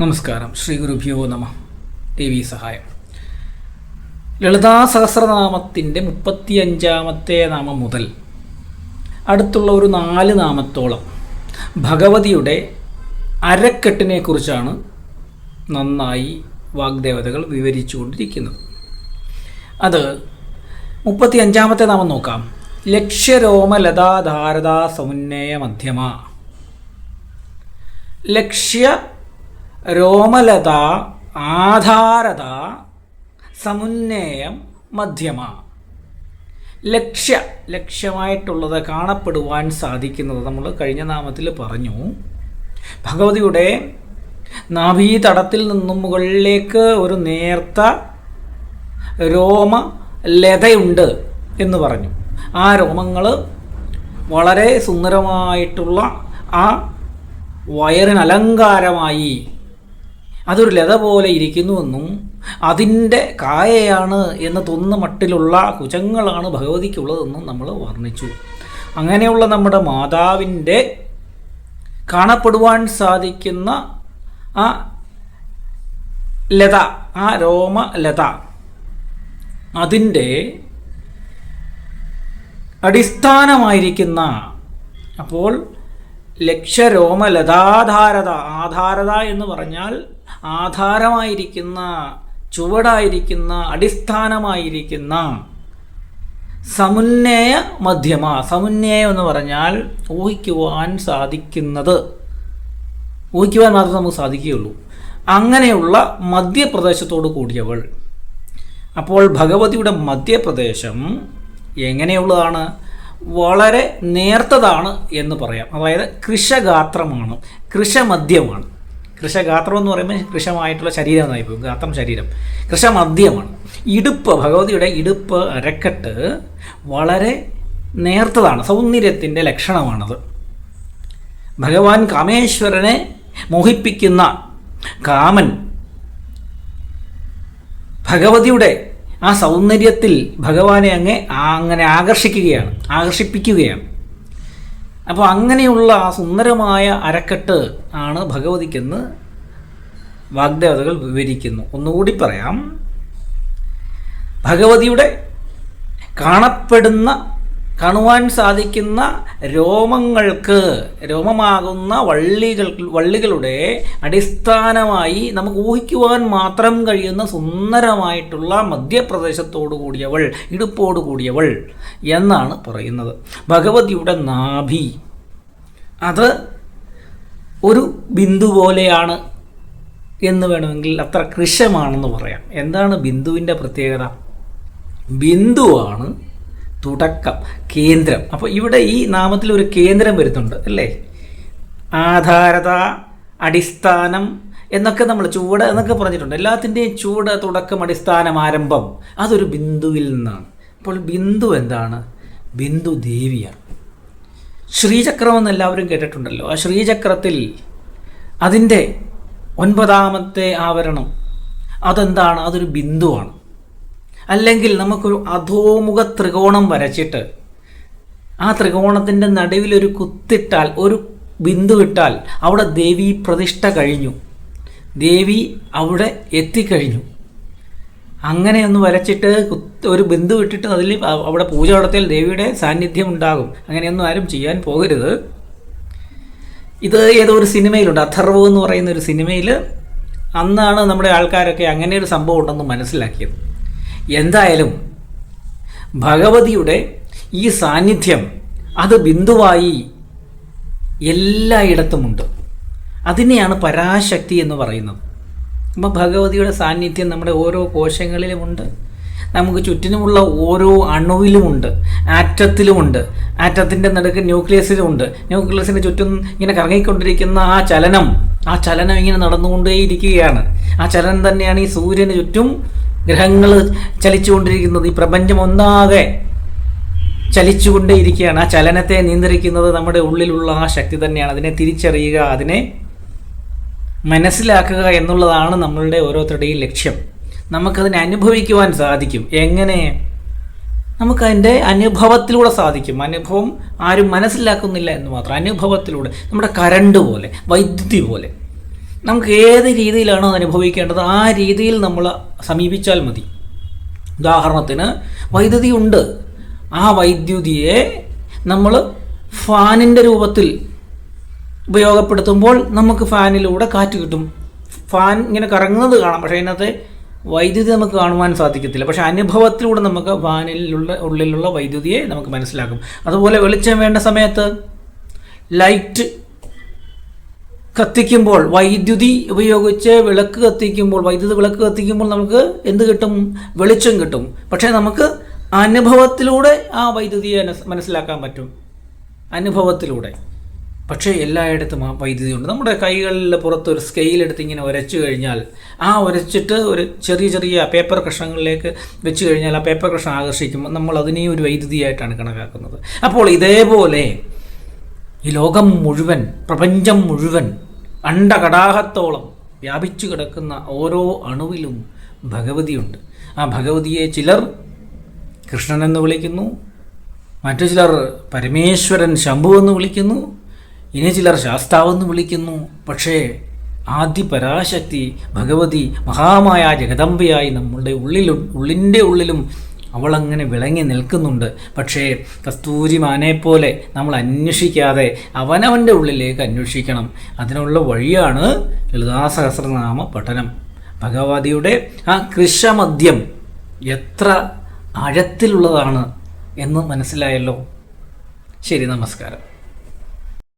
നമസ്കാരം. ശ്രീ ഗുരുഭ്യോ നമ. ദേവി സഹായം. ലളിതാ സഹസ്രനാമത്തിന്റെ മുപ്പത്തിയഞ്ചാമത്തെ നാമം മുതൽ അടുത്തുള്ള ഒരു നാല് നാമത്തോളം ഭഗവതിയുടെ അരക്കെട്ടിനെ കുറിച്ചാണ് നന്നായി വാഗ്ദേവതകൾ വിവരിച്ചുകൊണ്ടിരിക്കുന്നത്. അത് മുപ്പത്തി അഞ്ചാമത്തെ നാമം നോക്കാം. ലക്ഷ്യരോമലതാധാരതാ സമുന്നയ മധ്യമ ലക്ഷ്യ രോമലത ആധാരത സമുന്നയം മധ്യമ. ലക്ഷ്യ ലക്ഷ്യമായിട്ടുള്ളത് കാണപ്പെടുവാൻ സാധിക്കുന്നത് നമ്മൾ കഴിഞ്ഞ നാമത്തിൽ പറഞ്ഞു. ഭഗവതിയുടെ നാഭീതടത്തിൽ നിന്നും മുകളിലേക്ക് ഒരു നേർത്ത രോമ ലതയുണ്ട് എന്ന് പറഞ്ഞു. ആ രോമങ്ങൾ വളരെ സുന്ദരമായിട്ടുള്ള ആ വയറിന് അലങ്കാരമായി അതൊരു ലത പോലെ ഇരിക്കുന്നുവെന്നും അതിന്റെ കായയാണ് എന്ന് തോന്നുന്ന മട്ടിലുള്ള കുചങ്ങളാണ് ഭഗവതിക്കുള്ളതെന്നും നമ്മൾ വർണിച്ചു. അങ്ങനെയുള്ള നമ്മുടെ മാതാവിന്റെ കാണപ്പെടുവാൻ സാധിക്കുന്ന ആ ലത ആ രോമ ലത അതിന്റെ അടിസ്ഥാനമായിരിക്കുന്ന അപ്പോൾ ലക്ഷ്യരോമലതാധാരത ആധാരത എന്ന് പറഞ്ഞാൽ ആധാരമായിരിക്കുന്ന ചുവടായിരിക്കുന്ന അടിസ്ഥാനമായിരിക്കുന്ന സമുന്നയ മധ്യമ. സമുന്നയം എന്ന് പറഞ്ഞാൽ ഊഹിക്കുവാൻ സാധിക്കുന്നത്. ഊഹിക്കുവാൻ മാത്രമേ നമുക്ക് സാധിക്കുകയുള്ളൂ. അങ്ങനെയുള്ള മധ്യപ്രദേശത്തോട് കൂടിയവൾ. അപ്പോൾ ഭഗവതിയുടെ മധ്യപ്രദേശം എങ്ങനെയുള്ളതാണ്? വളരെ നേർത്തതാണ് എന്ന് പറയാം. അതായത് കൃഷഗാത്രമാണ്. കൃഷമദ്യമാണ് കൃഷഗാത്രം എന്ന് പറയുമ്പോൾ കൃഷമായിട്ടുള്ള ശരീരം എന്നായി പോകും. ഗാത്രം ശരീരം. കൃഷമദ്യമാണ് ഇടുപ്പ് ഭഗവതിയുടെ ഇടുപ്പ് അരക്കെട്ട് വളരെ നേർത്തതാണ്. സൗന്ദര്യത്തിന്റെ ലക്ഷണമാണത്. ഭഗവാൻ കാമേശ്വരനെ മോഹിപ്പിക്കുന്ന കാമൻ ഭഗവതിയുടെ ആ സൗന്ദര്യത്തിൽ ഭഗവാനെ അങ്ങ് അങ്ങനെ ആകർഷിക്കുകയാണ് ആകർഷിപ്പിക്കുകയാണ്. അപ്പോൾ അങ്ങനെയുള്ള ആ സുന്ദരമായ അരക്കെട്ട് ആണ് ഭഗവതിക്കെന്ന് വാഗ്ദേവതകൾ വിവരിക്കുന്നു. ഒന്നുകൂടി പറയാം. ഭഗവതിയുടെ കാണപ്പെടുന്ന കാണുവാൻ സാധിക്കുന്ന രോമങ്ങൾക്ക് രോമമാകുന്ന വള്ളികൾ വള്ളികളുടെ അടിസ്ഥാനമായി നമുക്ക് ഊഹിക്കുവാൻ മാത്രം കഴിയുന്ന സുന്ദരമായിട്ടുള്ള മധ്യപ്രദേശത്തോടു കൂടിയവൾ ഇടുപ്പോടു കൂടിയവൾ എന്നാണ് പറയുന്നത്. ഭഗവതിയുടെ നാഭി. അത് ഒരു ബിന്ദു പോലെയാണ് എന്ന് വേണമെങ്കിൽ അത്ര കൃശമാണെന്ന് പറയാം. എന്താണ് ബിന്ദുവിന്റെ പ്രത്യേകത? ബിന്ദുവാണ് തുടക്കം കേന്ദ്രം. അപ്പോൾ ഇവിടെ ഈ നാമത്തിൽ ഒരു കേന്ദ്രം വരുന്നുണ്ട് അല്ലേ? ആധാരത അടിസ്ഥാനം എന്നൊക്കെ നമ്മൾ ചൂട് എന്നൊക്കെ പറഞ്ഞിട്ടുണ്ട്. എല്ലാത്തിന്റെയും ചൂട് തുടക്കം അടിസ്ഥാനം ആരംഭം അതൊരു ബിന്ദുവിൽ നിന്നാണ്. അപ്പോൾ ബിന്ദു എന്താണ്? ബിന്ദു ദേവിയാണ്. ശ്രീചക്രം എന്ന് എല്ലാവരും കേട്ടിട്ടുണ്ടല്ലോ. ആ ശ്രീചക്രത്തിൽ അതിന്റെ ഒൻപതാമത്തെ ആവരണം അതെന്താണ്? അതൊരു ബിന്ദുവാണ്. അല്ലെങ്കിൽ നമുക്കൊരു അധോമുഖ ത്രികോണം വരച്ചിട്ട് ആ ത്രികോണത്തിന്റെ നടുവിലൊരു കുത്തിട്ടാൽ ഒരു ബിന്ദു ഇട്ടാൽ അവിടെ ദേവി പ്രതിഷ്ഠ കഴിഞ്ഞു. ദേവി അവിടെ എത്തിക്കഴിഞ്ഞു. അങ്ങനെ ഒന്ന് വരച്ചിട്ട് ഒരു ബിന്ദു ഇട്ടിട്ട് അതിൽ അവിടെ പൂജ നടത്തിയാൽ ദേവിയുടെ സാന്നിധ്യം ഉണ്ടാകും. അങ്ങനെയൊന്നും ആരും ചെയ്യാൻ പോകരുത്. ഇത് ഏതോ ഒരു സിനിമയിലുണ്ട്. അഥർവ് എന്ന് പറയുന്ന ഒരു സിനിമയിൽ അന്നാണ് നമ്മുടെ ആൾക്കാരൊക്കെ അങ്ങനെ ഒരു സംഭവം ഉണ്ടെന്ന് മനസ്സിലാക്കിയത്. എന്തായാലും ഭഗവതിയുടെ ഈ സാന്നിധ്യം അത് ബിന്ദുവായി എല്ലായിടത്തുമുണ്ട്. അതിനെയാണ് പരാശക്തി എന്ന് പറയുന്നത്. അപ്പോൾ ഭഗവതിയുടെ സാന്നിധ്യം നമ്മുടെ ഓരോ കോശങ്ങളിലുമുണ്ട്. നമുക്ക് ചുറ്റിനുമുള്ള ഓരോ അണുവിലുമുണ്ട്. ആറ്റത്തിലുമുണ്ട്. ആറ്റത്തിന്റെ നടുക്ക് ന്യൂക്ലിയസിലുമുണ്ട്. ന്യൂക്ലിയസിന് ചുറ്റും ഇങ്ങനെ കറങ്ങിക്കൊണ്ടിരിക്കുന്ന ആ ചലനം ആ ചലനം ഇങ്ങനെ നടന്നുകൊണ്ടേയിരിക്കുകയാണ്. ആ ചലനം തന്നെയാണ് ഈ സൂര്യന് ചുറ്റും ഗ്രഹങ്ങൾ ചലിച്ചുകൊണ്ടിരിക്കുന്നത് ഈ പ്രപഞ്ചം ഒന്നാകെ ചലിച്ചുകൊണ്ടേയിരിക്കുകയാണ്. ആ ചലനത്തെ നിയന്ത്രിക്കുന്നത് നമ്മുടെ ഉള്ളിലുള്ള ആ ശക്തി തന്നെയാണ്. അതിനെ തിരിച്ചറിയുക അതിനെ മനസ്സിലാക്കുക എന്നുള്ളതാണ് നമ്മളുടെ ഓരോരുത്തരുടെയും ലക്ഷ്യം. നമുക്കതിനെ അനുഭവിക്കുവാൻ സാധിക്കും. എങ്ങനെ? നമുക്കതിന്റെ അനുഭവത്തിലൂടെ സാധിക്കും. അനുഭവം ആരും മനസ്സിലാക്കുന്നില്ല എന്ന് മാത്രം. അനുഭവത്തിലൂടെ. നമ്മുടെ കരണ്ട് പോലെ വൈദ്യുതി പോലെ. നമുക്ക് ഏത് രീതിയിലാണോ അനുഭവിക്കേണ്ടത് ആ രീതിയിൽ നമ്മൾ സമീപിച്ചാൽ മതി. ഉദാഹരണത്തിന് വൈദ്യുതി ഉണ്ട്. ആ വൈദ്യുതിയെ നമ്മൾ ഫാനിന്റെ രൂപത്തിൽ ഉപയോഗപ്പെടുത്തുമ്പോൾ നമുക്ക് ഫാനിലൂടെ കാറ്റ് കിട്ടും. ഫാൻ ഇങ്ങനെ കറങ്ങുന്നത് കാണാം. പക്ഷേ അതിനകത്ത് വൈദ്യുതി നമുക്ക് കാണുവാൻ സാധിക്കത്തില്ല. പക്ഷേ അനുഭവത്തിലൂടെ നമുക്ക് ഫാനിലുള്ള ഉള്ളിലുള്ള വൈദ്യുതിയെ നമുക്ക് മനസ്സിലാക്കും. അതുപോലെ വെളിച്ചം വേണ്ട സമയത്ത് ലൈറ്റ് കത്തിക്കുമ്പോൾ വൈദ്യുതി ഉപയോഗിച്ച് വിളക്ക് കത്തിക്കുമ്പോൾ വൈദ്യുതി വിളക്ക് കത്തിക്കുമ്പോൾ നമുക്ക് എന്ത് കിട്ടും? വെളിച്ചം കിട്ടും. പക്ഷേ നമുക്ക് അനുഭവത്തിലൂടെ ആ വൈദ്യുതിയെ മനസ്സിലാക്കാൻ പറ്റും. അനുഭവത്തിലൂടെ. പക്ഷേ എല്ലായിടത്തും ആ വൈദ്യുതി ഉണ്ട് നമ്മുടെ കൈകളിൽ പുറത്ത് ഒരു സ്കെയിൽ ഇങ്ങനെ ഉരച്ചു കഴിഞ്ഞാൽ ആ ഉരച്ചിട്ട് ഒരു ചെറിയ ചെറിയ പേപ്പർ കഷ്ണങ്ങളിലേക്ക് വെച്ച് കഴിഞ്ഞാൽ ആ പേപ്പർ കഷ്ണം ആകർഷിക്കുമ്പോൾ നമ്മൾ അതിനെയും ഒരു വൈദ്യുതിയായിട്ടാണ് കണക്കാക്കുന്നത്. അപ്പോൾ ഇതേപോലെ ഈ ലോകം മുഴുവൻ പ്രപഞ്ചം മുഴുവൻ അണ്ടകടാഹത്തോളം വ്യാപിച്ചു കിടക്കുന്ന ഓരോ അണുവിലും ഭഗവതിയുണ്ട്. ആ ഭഗവതിയെ ചിലർ കൃഷ്ണൻ എന്ന് വിളിക്കുന്നു മറ്റു ചിലർ പരമേശ്വരൻ ശംഭു എന്ന് വിളിക്കുന്നു ഇനി ചിലർ ശാസ്താവെന്ന് വിളിക്കുന്നു. പക്ഷേ ആദ്യ പരാശക്തി ഭഗവതി മഹാമായ ജഗദമ്പയായി നമ്മളുടെ ഉള്ളിലും ഉള്ളിന്റെ ഉള്ളിലും അവളങ്ങനെ വിളങ്ങി നിൽക്കുന്നുണ്ട്. പക്ഷേ കസ്തൂരി മാനെപ്പോലെ നമ്മൾ അന്വേഷിക്കാതെ അവനവന്റെ ഉള്ളിലേക്ക് അന്വേഷിക്കണം. അതിനുള്ള വഴിയാണ് ലളിതാസഹസ്രനാമ പഠനം. ഭഗവതിയുടെ ആ കൃഷമദ്യം എത്ര ആഴത്തിലുള്ളതാണ് എന്ന് മനസ്സിലായല്ലോ? ശരി നമസ്കാരം.